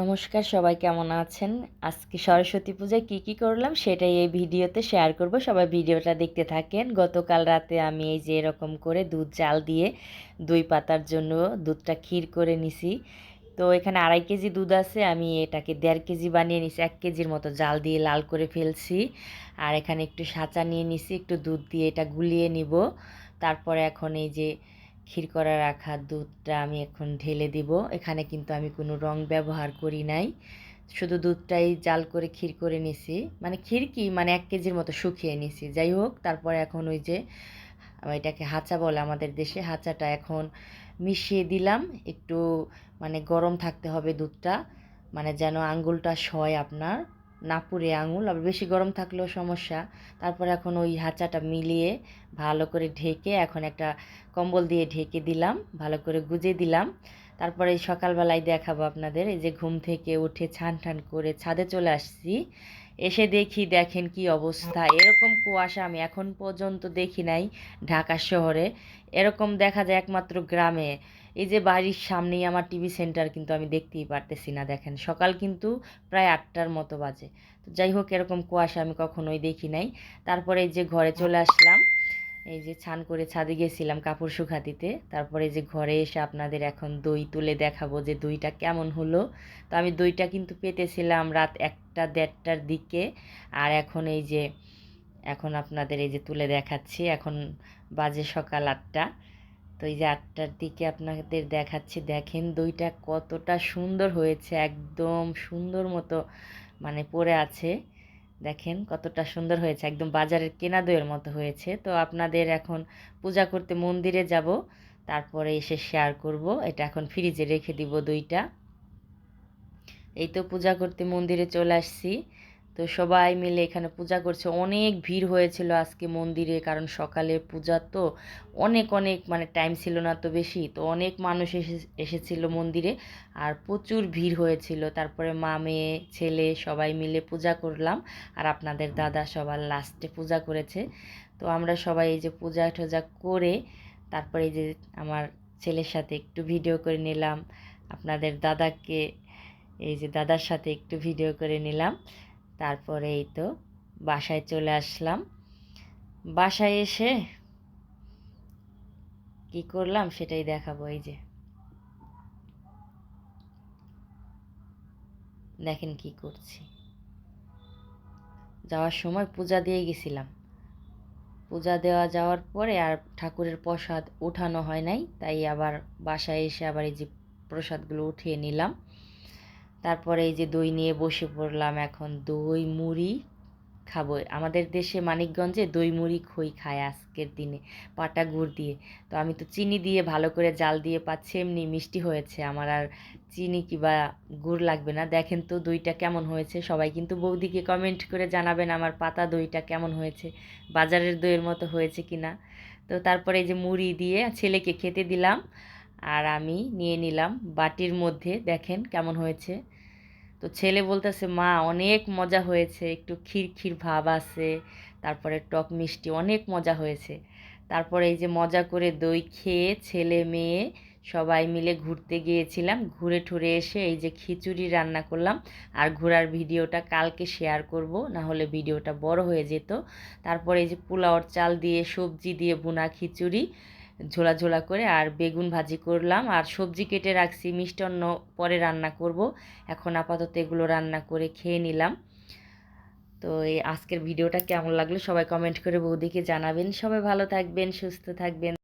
নমস্কার, সবাই কেমন আছেন? আজকে সরস্বতী পূজায় কি কি করলাম সেটাই এই ভিডিওতে শেয়ার করব। সবাই ভিডিওটা দেখতে থাকেন। গতকাল রাতে আমি এই যে এরকম করে দুধ জাল দিয়ে দই পাতার জন্য দুধটা ক্ষীর করে নিছি। তো এখানে আড়াই কেজি দুধ আছে, আমি এটাকে দেড় কেজি বানিয়ে নিছি, এক কেজির মতো জাল দিয়ে লাল করে ফেলছি। আর এখানে একটু সাঁচা নিয়ে নিছি, একটু দুধ দিয়ে এটা গুলিয়ে নিব। তারপরে এখন এই যে ক্ষীর করা রাখা দুধটা আমি এখন ঢেলে দিব। এখানে কিন্তু আমি কোনো রং ব্যবহার করি নাই। শুধু দুধটাই জাল করে ক্ষীর করে নিছি। মানে ক্ষীর কি? মানে এক কেজির মতো শুকিয়ে নিছি। যাই হোক, তারপরে এখন ওই যে এটাকে হাঁচা বলে আমাদের দেশে, হাঁচাটা এখন মিশিয়ে দিলাম। একটু মানে গরম থাকতে হবে দুধটা। মানে যেন আঙ্গুলটা সয় আপনার। না পুড়ে আঙুল, আবার বেশি গরম থাকলেও সমস্যা। তারপর এখন ওই হাঁচাটা মিলিয়ে ভালো করে ঢেকে এখন একটা কম্বল দিয়ে ঢেকে দিলাম, ভালো করে গুজে দিলাম। তারপরে সকালবেলায় দেখাবো আপনাদের, এই যে ঘুম থেকে উঠে ছান ঠান করে ছাদে চলে আসছি। এসে দেখি দেখেন কি অবস্থা, এরকম কুয়াশা আমি এখন পর্যন্ত দেখি নাই ঢাকা শহরে। এরকম দেখা যায় একমাত্র গ্রামে। এই যে বাড়ির সামনেই আমার টিভি সেন্টার কিন্তু আমি দেখতেই পারতেছি না, দেখেন। সকাল কিন্তু প্রায় আটটার মতো বাজে। তো যাই হোক, এরকম কুয়াশা আমি কখনোই দেখি নাই। তারপরে যে ঘরে চলে আসলাম। এই যে ছান করে ছাদে গেছিলাম কাপড় শুকা দিতে তারপরে যে ঘরে এসে আপনাদের এখন দই তুলে দেখাবো যে দইটা কেমন হলো। তো আমি দইটা কিন্তু পেতেছিলাম রাত একটা দেড়টার দিকে। আর এখন এই যে, এখন আপনাদের এই যে তুলে দেখাচ্ছি, এখন বাজে সকাল আটটা। তো এই যে আটটার দিকে আপনাদের দেখাচ্ছি, দেখেন দইটা কতটা সুন্দর হয়েছে, একদম সুন্দর মতো মানে পড়ে আছে। দেখেন কতটা সুন্দর হয়েছে। একদম বাজারের কেনা দইয়ের মতো হয়েছে। তো আপনাদের এখন পূজা করতে মন্দিরে যাব। তারপরে এসে শেয়ার করব। এটা এখন ফ্রিজে রেখে দিব দইটা। এই তো পূজা করতে মন্দিরে চলে আসছি। তো সবাই মিলে এখানে পূজা করছে। অনেক ভিড় হয়েছিল আজকে মন্দিরে, কারণ সকালে পূজা তো অনেক অনেক মানে টাইম ছিল না তো বেশি। তো অনেক মানুষ এসে, এসেছিল মন্দিরে আর প্রচুর ভিড় হয়েছিল। তারপরে মা, মেয়ে, ছেলে সবাই মিলে পূজা করলাম আর আপনাদের দাদা সবার লাস্টে পূজা করেছে। তো আমরা সবাই এই যে পূজা টুজা করে তারপরে এই যে আমার ছেলের সাথে একটু ভিডিও করে নিলাম। আপনাদের দাদাকে, এই যে দাদার সাথে একটু ভিডিও করে নিলাম। তারপরে এই তো বাসায় চলে আসলাম। বাসায় এসে কি করলাম সেটাই দেখাবো, এই যে। দেখেন কি করছি। যাওয়ার সময় পূজা দিয়ে গেছিলাম। পূজা দেওয়া যাওয়ার পরে আর ঠাকুরের প্রসাদ ওঠানো হয় নাই, তাই আবার বাসায় এসে আবার এই যে প্রসাদগুলো উঠিয়ে নিলাম। তারপরে এই যে দই নিয়ে বসে পড়লাম এখন দই মুড়ি খাব। আমাদের দেশে মানিকগঞ্জে দই মুড়ি খই খায় আজকের দিনে পাটা গুড় দিয়ে। তো আমি তো চিনি দিয়ে ভালো করে জাল দিয়ে পাচ্ছি, এমনি মিষ্টি হয়েছে। আমার আর চিনি কিবা গুড় লাগবে না। দেখেন তো দইটা কেমন হয়েছে। সবাই কিন্তু বৌদিকে কমেন্ট করে জানাবেন আমার পাতা দইটা কেমন হয়েছে, বাজারের দইয়ের মতো হয়েছে কি না তো তারপরে এই যে মুড়ি দিয়ে ছেলেকে খেতে দিলাম আর আমি নিয়ে নিলাম বাটির মধ্যে। দেখেন কেমন হয়েছে। তো ছেলে বলতেছে, মা, অনেক মজা হয়েছে, একটু ক্ষীর ভাব আছে, তারপরে টক মিষ্টি, অনেক মজা হয়েছে। তারপরে এই যে মজা করে দই খেয়ে ছেলে মেয়ে সবাই মিলে ঘুরতে গিয়েছিলাম, ঘুরে ঠুরে এসে এই যে খিচুড়ি রান্না করলাম, আর ঘোরার ভিডিওটা কালকে শেয়ার করব না হলে ভিডিওটা বড় হয়ে যেত। তারপরে এই যে পোলাওর চাল দিয়ে, সবজি দিয়ে বোনা খিচুড়ি ঝোলা ঝোলা করে আর বেগুন ভাজি করলাম। আর সবজি কেটে রাখছি, মিষ্টান্ন পরে রান্না করব। এখন আপাতত এগুলো রান্না করে খেয়ে নিলাম। তো এই আজকের ভিডিওটা কেমন লাগল সবাই কমেন্ট করে বৌদিকে জানাবেন। সবাই ভালো থাকবেন, সুস্থ থাকবেন।